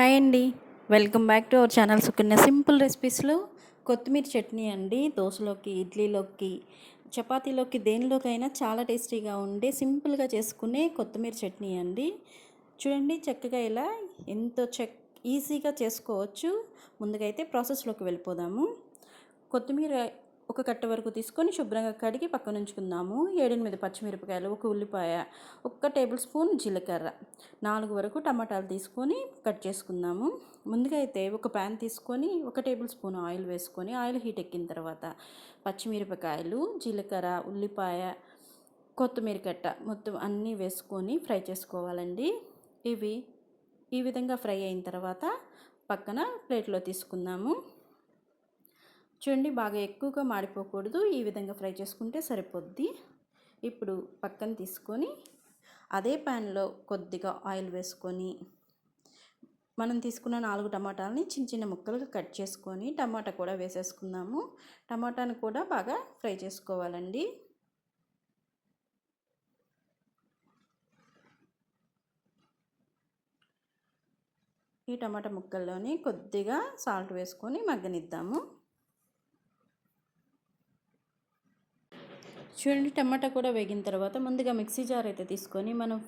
Hi అండి. Welcome back to our channel Sukanya. Simple రెసిపీస్లో కొత్తిమీర చట్నీ అండి. దోశలోకి ఇడ్లీలోకి చపాతీలోకి దేనిలోకైనా చాలా టేస్టీగా ఉండే సింపుల్గా చేసుకునే కొత్తిమీర చట్నీ అండి. చూడండి చక్కగా ఇలా ఎంతో చెక్ ఈజీగా చేసుకోవచ్చు. ముందుగా అయితే ప్రాసెస్లోకి వెళ్ళిపోదాము. కొత్తిమీర ఒక కట్ట వరకు తీసుకొని శుభ్రంగా కడిగి పక్కన ఉంచుకుందాము. ఏడెనిమిది పచ్చిమిరపకాయలు ఒక ఉల్లిపాయ ఒక్క టేబుల్ స్పూన్ జీలకర్ర. నాలుగు వరకు టమాటాలు తీసుకొని కట్ చేసుకుందాము. ముందుగా అయితే ఒక ప్యాన్ తీసుకొని ఒక టేబుల్ స్పూన్ ఆయిల్ వేసుకొని ఆయిల్ హీట్ ఎక్కిన తర్వాత పచ్చిమిరపకాయలు జీలకర్ర ఉల్లిపాయ కొత్తిమీర కట్ట మొత్తం అన్నీ వేసుకొని ఫ్రై చేసుకోవాలండి. ఇవి ఈ విధంగా ఫ్రై అయిన తర్వాత పక్కన ప్లేట్లో తీసుకుందాము. చూడండి బాగా ఎక్కువగా మాడిపోకూడదు. ఈ విధంగా ఫ్రై చేసుకుంటే సరిపోద్ది. ఇప్పుడు పక్కన తీసుకొని అదే ప్యాన్లో కొద్దిగా ఆయిల్ వేసుకొని మనం తీసుకున్న నాలుగు టమాటాలని చిన్న చిన్న ముక్కలుగా కట్ చేసుకొని టమాటా కూడా వేసేసుకుందాము. టమాటాను కూడా బాగా ఫ్రై చేసుకోవాలండి. ఈ టమాటా ముక్కల్లోని కొద్దిగా సాల్ట్ వేసుకొని మగ్గనిద్దాము. చూడండి టమాటా కూడా వేగిన తర్వాత ముందుగా మిక్సీ జార్ అయితే తీసుకొని మనం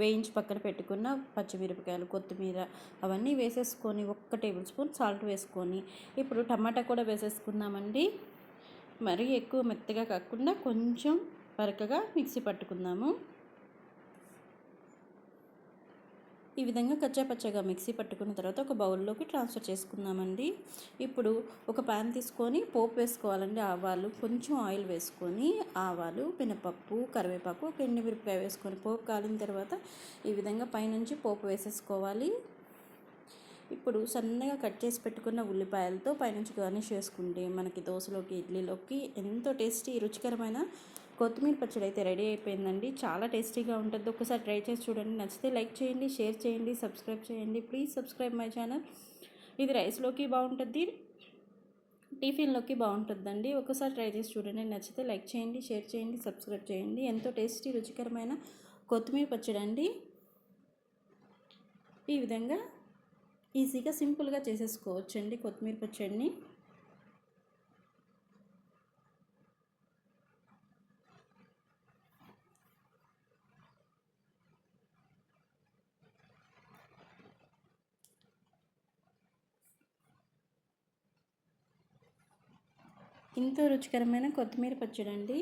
వేయించి పక్కన పెట్టుకున్న పచ్చిమిరపకాయలు కొత్తిమీర అవన్నీ వేసేసుకొని ఒక్క టేబుల్ స్పూన్ సాల్ట్ వేసుకొని ఇప్పుడు టమాటా కూడా వేసేసుకుందామండి. మరీ ఎక్కువ మెత్తగా కాకుండా కొంచెం వరకగా మిక్సీ పట్టుకుందాము. ఈ విధంగా కచ్చాపచ్చగా మిక్సీ పట్టుకున్న తర్వాత ఒక బౌల్లోకి ట్రాన్స్ఫర్ చేసుకుందామండి. ఇప్పుడు ఒక ప్యాన్ తీసుకొని పోపు వేసుకోవాలండి ఆవాలు. కొంచెం ఆయిల్ వేసుకొని ఆవాలు మినపప్పు కరివేపాకు ఒక ఎండుమిరపకాయ వేసుకొని పోపు కాలిన తర్వాత ఈ విధంగా పైనుంచి పోపు వేసేసుకోవాలి. ఇప్పుడు సన్నగా కట్ చేసి పెట్టుకున్న ఉల్లిపాయలతో పైనుంచి గార్నిష్ చేసుకుంటే మనకి దోశలోకి ఇడ్లీలోకి ఎంతో టేస్టీ రుచికరమైన కొత్తిమీర పచ్చడి అయితే రెడీ అయిపోయిందండి. చాలా టేస్టీగా ఉంటుంది. ఒకసారి ట్రై చేసి చూడండి. నచ్చితే లైక్ చేయండి షేర్ చేయండి సబ్స్క్రైబ్ చేయండి. Please subscribe my channel. ఇది రైస్లోకి బాగుంటుంది. టిఫిన్లోకి బాగుంటుందండి. ఒకసారి ట్రై చేసి చూడండి. నచ్చితే లైక్ చేయండి షేర్ చేయండి సబ్స్క్రైబ్ చేయండి. ఎంతో టేస్టీ రుచికరమైన కొత్తిమీర పచ్చడి అండి. ఈ విధంగా ఈజీగా సింపుల్గా చేసేసుకోవచ్చండి కొత్తిమీర పచ్చడిని. ఎంతో రుచికరమైన కొత్తిమీర పచ్చడి అండి